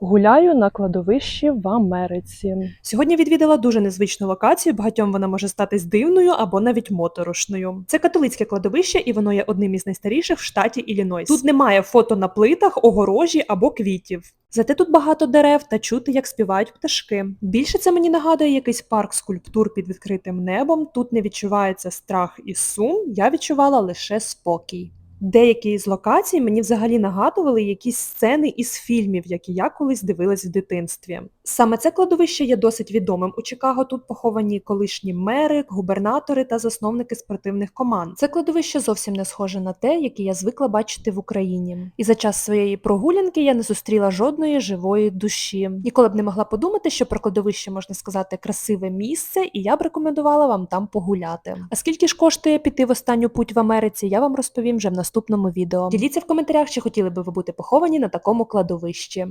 Гуляю на кладовищі в Америці. Сьогодні відвідала дуже незвичну локацію. Багатьом вона може статись дивною або навіть моторошною. Це католицьке кладовище, і воно є одним із найстаріших в штаті Іллінойс. Тут немає фото на плитах, огорожі або квітів. Зате тут багато дерев та чути, як співають пташки. Більше це мені нагадує якийсь парк скульптур під відкритим небом. Тут не відчувається страх і сум. Я відчувала лише спокій. Деякі з локацій мені взагалі нагадували якісь сцени із фільмів, які я колись дивилась в дитинстві. Саме це кладовище є досить відомим у Чикаго. Тут поховані колишні мери, губернатори та засновники спортивних команд. Це кладовище зовсім не схоже на те, яке я звикла бачити в Україні. І за час своєї прогулянки я не зустріла жодної живої душі. Ніколи б не могла подумати, що про кладовище можна сказати красиве місце, і я б рекомендувала вам там погуляти. А скільки ж коштує піти в останню путь в Америці, я вам розповім вже в наступному відео. Діліться в коментарях, чи хотіли би ви бути поховані на такому кладовищі.